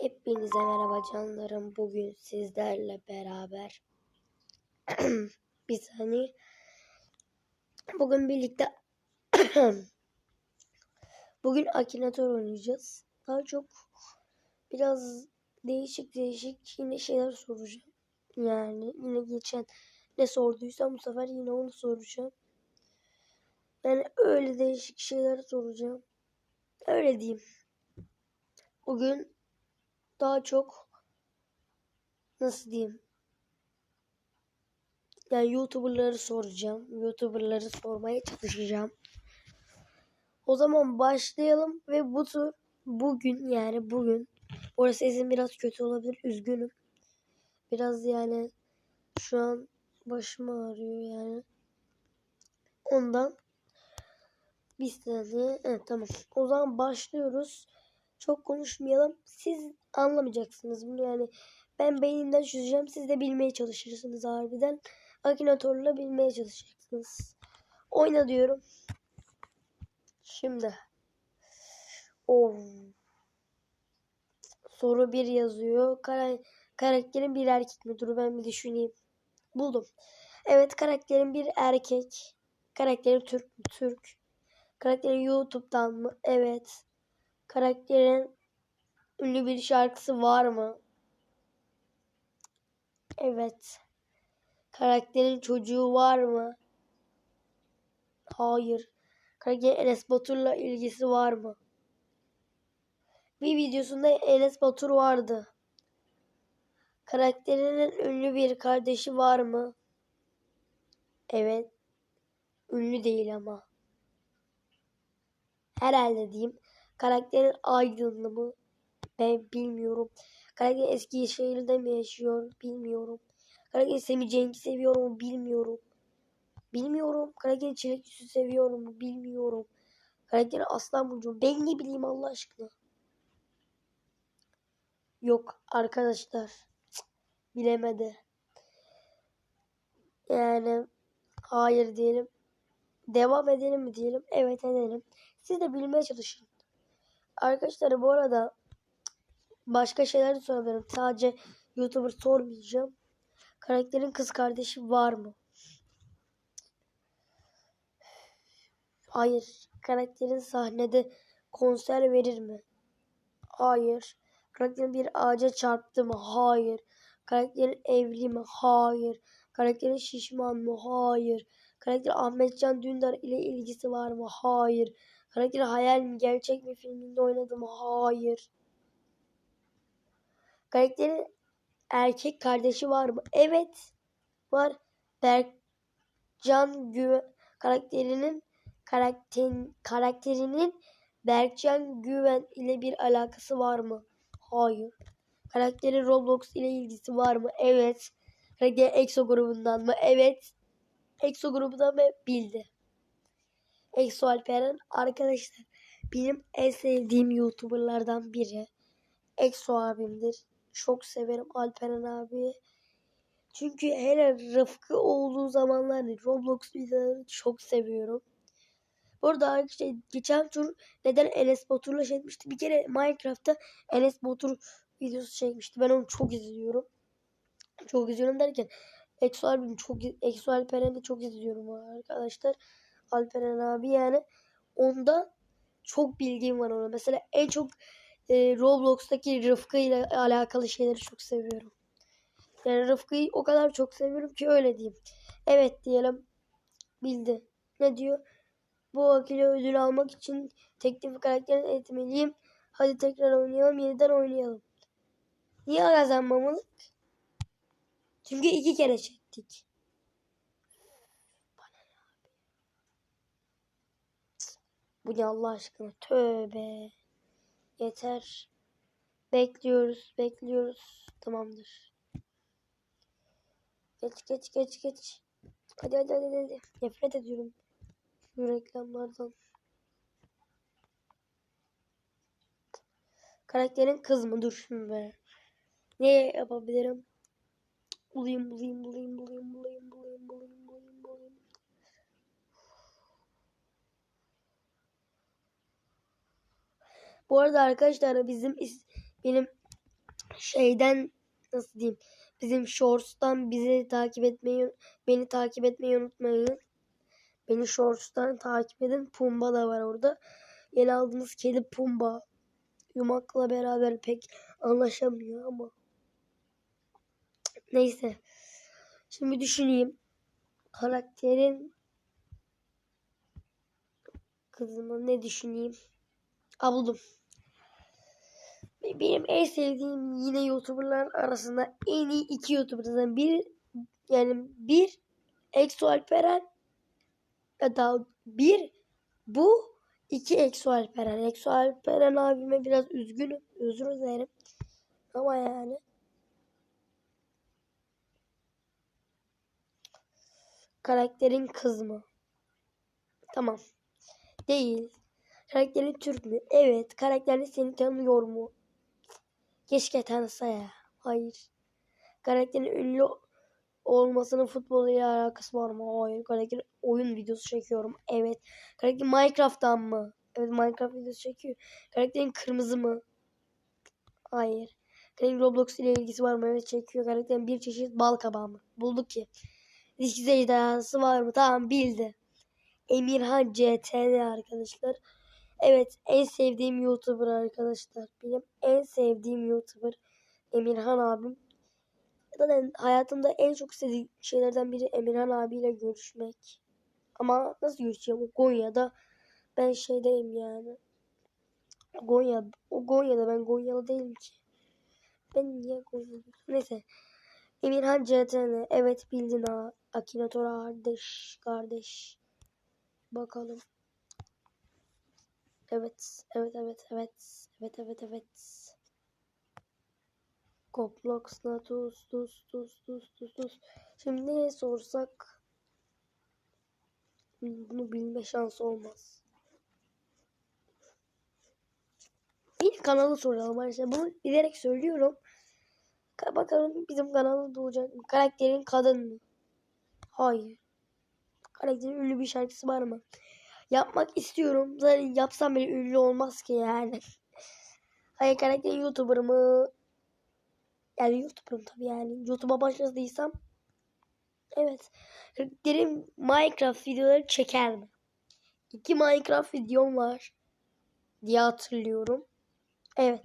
Hepinize merhaba canlarım. Bugün sizlerle beraber bir saniye. Bugün birlikte bugün Akinator oynayacağız. Daha çok biraz değişik değişik yine şeyler soracağım. Yani yine geçen ne sorduysam bu sefer yine onu soracağım. Yani öyle değişik şeyler soracağım. Öyle diyeyim. Bugün daha çok nasıl diyeyim? Yani YouTuber'ları soracağım. YouTuber'ları sormaya çalışacağım. O zaman başlayalım ve bu tur bugün yani bugün orası sesim biraz kötü olabilir. Üzgünüm. Biraz yani şu an başım ağrıyor yani. Ondan bir saniye. Evet tamam. O zaman başlıyoruz. Çok konuşmayalım. Siz anlamayacaksınız bunu yani. Ben beynimden çözeceğim. Siz de bilmeye çalışırsınız harbiden. Akinatorla bilmeye çalışacaksınız. Oyna diyorum. Şimdi. Oh. Soru bir yazıyor. Kara karakterin bir erkek mi? Dur ben bir düşüneyim. Buldum. Evet karakterin bir erkek. Karakterin Türk mü? Türk. Karakterin YouTube'dan mı? Evet. Karakterin ünlü bir şarkısı var mı? Evet. Karakterin çocuğu var mı? Hayır. Karakterin Enes Batur'la ilgisi var mı? Bir videosunda Enes Batur vardı. Karakterinin ünlü bir kardeşi var mı? Evet. Ünlü değil ama. Herhalde diyeyim. Karakterin aydınlı mı? Ben bilmiyorum. Karakter eski şehirde mi yaşıyor? Bilmiyorum. Karakter Semi Cenk'i seviyor mu? Bilmiyorum. Bilmiyorum. Karakter Çilek Süsü seviyor mu? Bilmiyorum. Karakter Aslan Burcu. Ben ne bileyim Allah aşkına. Yok arkadaşlar. Cık, bilemedi. Yani hayır diyelim. Devam edelim mi diyelim? Evet edelim. Siz de bilmeye çalışın. Arkadaşlar bu arada başka şeyler de sorabilirim. Sadece YouTuber sormayacağım. Karakterin kız kardeşi var mı? Hayır. Karakterin sahnede konser verir mi? Hayır. Karakterin bir ağaca çarptı mı? Hayır. Karakterin evli mi? Hayır. Karakterin şişman mı? Hayır. Karakter Ahmetcan Dündar ile ilgisi var mı? Hayır. Karakter hayal mi gerçek mi filminde oynadı mı? Hayır. Karakterin erkek kardeşi var mı? Evet. Var. Berkcan Güven karakterinin karakterin, karakterinin Berkcan Güven ile bir alakası var mı? Hayır. Karakterin Roblox ile ilgisi var mı? Evet. Karakter EXO grubundan mı? Evet. EXO grubundan mı? Bildi. EXO Alperen arkadaşlar benim en sevdiğim YouTuber'lardan biri. EXO abimdir. Çok severim Alperen abi. Çünkü hele Rıfkı olduğu zamanlar Roblox videolarını çok seviyorum. Bu arada arkadaşlar geçen tur neden Enes Batur'la şey etmişti. Bir kere Minecraft'ta Enes Batur videosu çekmişti. Ben onu çok izliyorum. Çok izliyorum derken Exo abim çok Exo Alperen'i çok izliyorum arkadaşlar. Alperen abi yani onda çok bilgim var ona. Mesela en çok e, Roblox'taki Rıfkı ile alakalı şeyleri çok seviyorum. Yani Rıfkı'yı o kadar çok seviyorum ki öyle diyeyim. Evet diyelim. Bildi. Ne diyor? Bu akıllı ödül almak için teklif karakterini etmeliyim. Hadi tekrar oynayalım. Yeniden oynayalım. Niye kazanmamalık? Çünkü iki kere çektik. Bu ne Allah aşkına? Tövbe. Yeter. Bekliyoruz, bekliyoruz. Tamamdır. Geç, geç, geç, geç. Hadi, hadi, hadi, hadi. Nefret ediyorum. Şu reklamlardan. Karakterin kız mı? Dur şimdi be. Ne yapabilirim? Bulayım, bulayım, bulayım, bulayım, bulayım, bulayım, bulayım, bulayım. Bu arada arkadaşlar bizim benim şeyden nasıl diyeyim bizim Shorts'tan bizi takip etmeyi beni takip etmeyi unutmayın. Beni Shorts'tan takip edin. Pumba da var orada. Yeni aldığımız kedi Pumba. Yumak'la beraber pek anlaşamıyor ama. Neyse. Şimdi düşüneyim. Karakterin kızımı ne düşüneyim? Aa, buldum. Benim en sevdiğim yine YouTuber'lar arasında en iyi iki YouTuber'dan biri yani bir Exo Alperen ya da bir bu iki Exo Alperen. Exo Alperen abime biraz üzgünüm. Özür dilerim. Ama yani karakterin kız mı? Tamam. Değil. Karakterin Türk mü? Evet. Karakterin seni tanıyor mu? Keşke tanısa ya. Hayır. Karakterin ünlü olmasının futbol ile alakası var mı? Hayır. Karakter oyun videosu çekiyorum. Evet. Karakter Minecraft'tan mı? Evet Minecraft videosu çekiyor. Karakterin kırmızı mı? Hayır. Karakterin Roblox ile ilgisi var mı? Evet çekiyor. Karakterin bir çeşit bal kabağı mı? Bulduk ki. Disk ejderhası var mı? Tamam bildi. Emirhan CTN arkadaşlar. Evet en sevdiğim YouTuber arkadaşlar. Benim en sevdiğim YouTuber Emirhan abim. Zaten hayatımda en çok istediğim şeylerden biri Emirhan abiyle görüşmek. Ama nasıl görüşeceğim? O Konya'da ben şeydeyim yani. Gonya, o Gonya'da ben Gonyalı değilim ki. Ben niye Gonyalı? Neyse. Emirhan CTN. Evet bildin ha. Akinator kardeş. Kardeş. Bakalım. Evet, evet, evet, evet, evet, evet, evet. Complex Natus, tus, tus, tus, tus, tus. Şimdi ne sorsak bunu bilme şansı olmaz. Bir kanalı soralım arkadaşlar. Bunu bilerek söylüyorum. Bakalım bizim kanalda olacak? Karakterin kadın mı? Hayır. Karakterin ünlü bir şarkısı var mı? Yapmak istiyorum. Zaten yapsam bile ünlü olmaz ki yani. Hayır karakterin YouTuber mı? Yani YouTuber'ım tabii yani. YouTube'a başladıysam evet. Karakterim Minecraft videoları çeker mi? İki Minecraft videom var diye hatırlıyorum. Evet.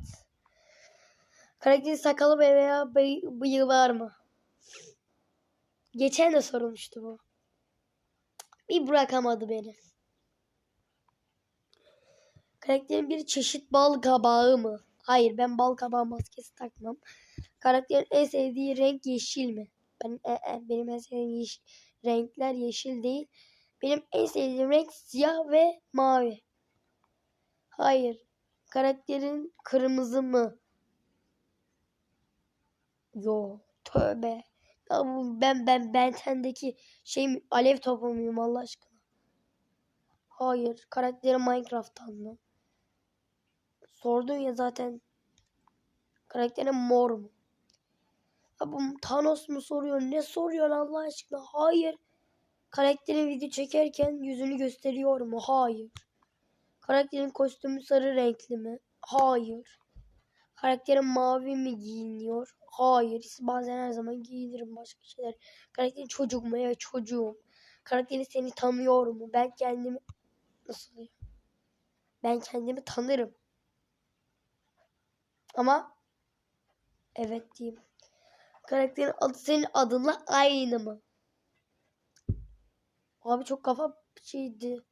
Karakterin sakalı veya bıyığı var mı? Geçen de sorulmuştu bu. Bir bırakamadı beni. Karakterin bir çeşit bal kabağı mı? Hayır ben bal kabağı maskesi takmam. Karakterin en sevdiği renk yeşil mi? Ben, e, e, benim en sevdiğim yeşil, renkler yeşil değil. Benim en sevdiğim renk siyah ve mavi. Hayır. Karakterin kırmızı mı? Yo. Tövbe. Ya bu ben ben ben sendeki şey alev topu muyum Allah aşkına? Hayır. Karakterim Minecraft'tan mı? Sordun ya zaten. Karakterin mor mu? Bu Thanos mu soruyor? Ne soruyor Allah aşkına? Hayır. Karakterin video çekerken yüzünü gösteriyor mu? Hayır. Karakterin kostümü sarı renkli mi? Hayır. Karakterin mavi mi giyiniyor? Hayır. Bazen her zaman giyinirim başka şeyler. Karakterin çocuk mu? Evet çocuğum. Karakterin seni tanıyor mu? Ben kendimi... Nasıl diyeyim? Ben kendimi tanırım. Ama evet diyeyim. Karakterin adı senin adınla aynı mı? Abi çok kafa şeydi.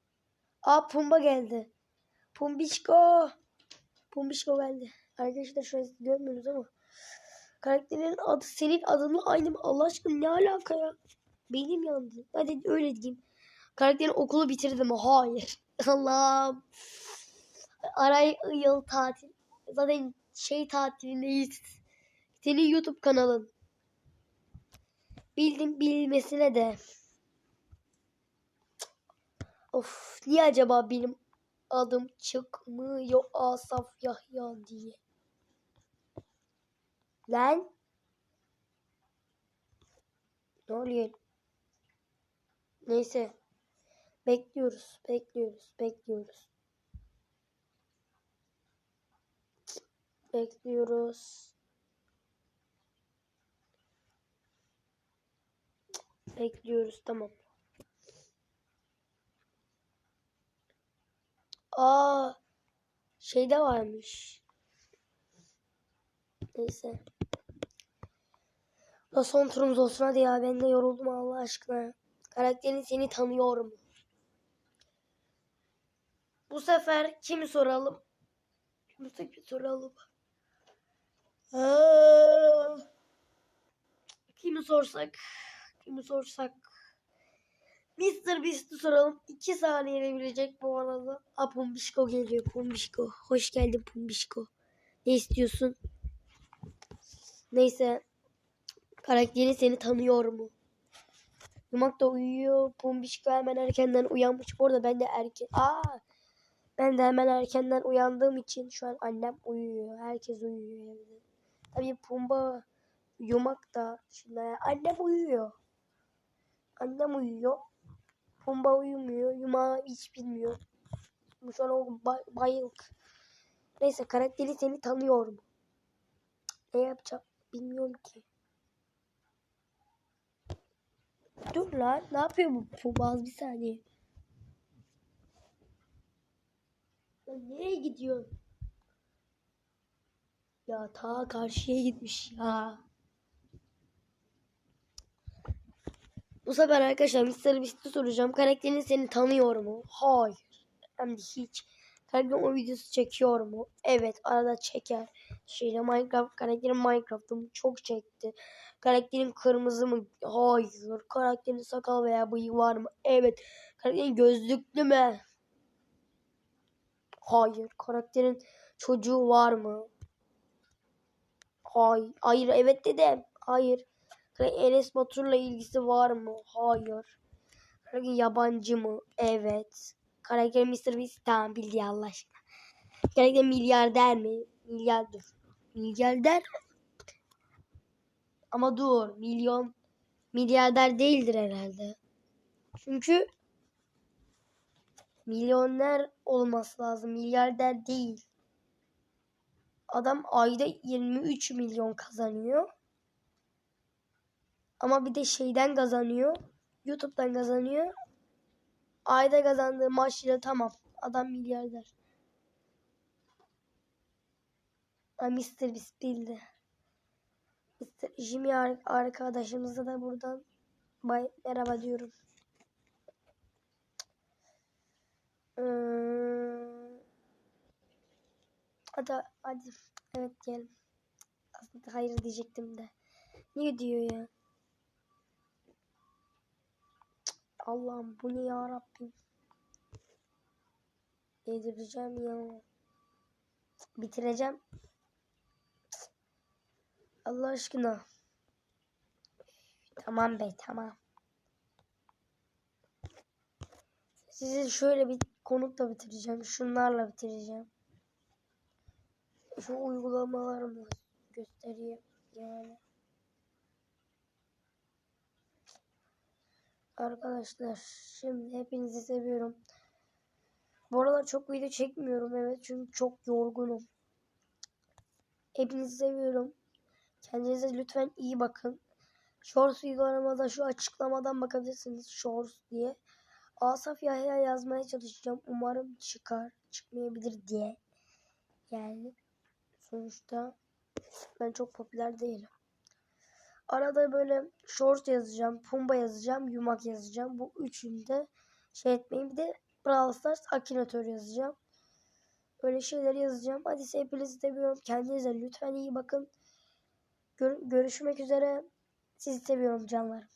Aa Pumba geldi. Pumbişko. Pumbişko geldi. Arkadaşlar an görmüyoruz ama. Karakterin adı senin adınla aynı mı? Allah aşkına ne alaka ya? Benim yandı. Hadi öyle diyeyim. Karakterin okulu bitirdi mi? Hayır. Allah'ım. Aray yıl tatil. Zaten şey tatilindeyiz. Senin YouTube kanalın. Bildim bilmesine de. Of niye acaba benim adım çıkmıyor Asaf Yahya diye. Lan. Ne oluyor? Neyse. Bekliyoruz, bekliyoruz, bekliyoruz. Bekliyoruz. Bekliyoruz tamam. Aa şey de varmış. Neyse. O son turumuz olsun hadi ya ben de yoruldum Allah aşkına. Karakterin seni tanıyor mu? Bu sefer kimi soralım? Kimi soralım? Aa, kimi sorsak? Kimi sorsak? Mr. Beast'i soralım. 2 saniyede bilecek bu arada. Ha Pumbişko geliyor. Pumbişko. Hoş geldin Pumbişko. Ne istiyorsun? Neyse. Karakteri seni tanıyor mu? Yumak da uyuyor. Pumbişko hemen erkenden uyanmış. Bu arada ben de erken... Aa! Ben de hemen erkenden uyandığım için şu an annem uyuyor. Herkes uyuyor evde. Tabii Pumba yumak da şimdi annem uyuyor. Annem uyuyor. Pumba uyumuyor. Yuma hiç bilmiyor. Şu an o bay- bayılk. Neyse karakteri seni tanıyor mu? Ne yapacağım bilmiyorum ki. Dur lan ne yapıyor bu Pumba az bir saniye. Nereye gidiyor? Ya ta karşıya gitmiş ya. Bu sefer arkadaşlar Mr. Beast'i soracağım. Karakterin seni tanıyor mu? Hayır. Hem de hiç. Karakterin o videosu çekiyor mu? Evet arada çeker. Şeyde Minecraft karakterin Minecraft'ı çok çekti. Karakterin kırmızı mı? Hayır. Karakterin sakal veya bıyığı var mı? Evet. Karakterin gözlüklü mü? Hayır. Karakterin çocuğu var mı? Hayır. Hayır evet dedim. Hayır. Enes Batur'la ilgisi var mı? Hayır. Yabancı mı? Evet. Karakterin Mr. Beast tamam bildi Allah aşkına. Karakterin milyarder mi? Milyarder. Milyarder ama dur milyon milyarder değildir herhalde. Çünkü milyoner olması lazım. Milyarder değil. Adam ayda 23 milyon kazanıyor. Ama bir de şeyden kazanıyor. YouTube'dan kazanıyor. Ayda kazandığı maaşıyla tamam. Adam milyarder. Ha, Mr. Beast bildi. Mr. Jimmy ar- arkadaşımıza da buradan bay merhaba diyorum. Ee, hadi hadi evet diyelim. Aslında hayır diyecektim de. Niye diyor ya? Allah'ım bu ne ya Rabbim. Yedireceğim ya. Bitireceğim. Allah aşkına. Tamam bey tamam. Sizi şöyle bir konukla bitireceğim. Şunlarla bitireceğim. Şu uygulamalarımı göstereyim. Yani. Arkadaşlar şimdi hepinizi seviyorum. Bu aralar çok video çekmiyorum evet çünkü çok yorgunum. Hepinizi seviyorum. Kendinize lütfen iyi bakın. Shorts videolarıma şu açıklamadan bakabilirsiniz. Shorts diye. Asaf Yahya yazmaya çalışacağım. Umarım çıkar. Çıkmayabilir diye. Yani sonuçta ben çok popüler değilim. Arada böyle shorts yazacağım. Pumba yazacağım. Yumak yazacağım. Bu üçünü de şey etmeyin. Bir de Brawl Stars Akinator yazacağım. Böyle şeyler yazacağım. Hadi hepinizi seviyorum. Kendinize lütfen iyi bakın. Gör- görüşmek üzere. Sizi seviyorum canlarım.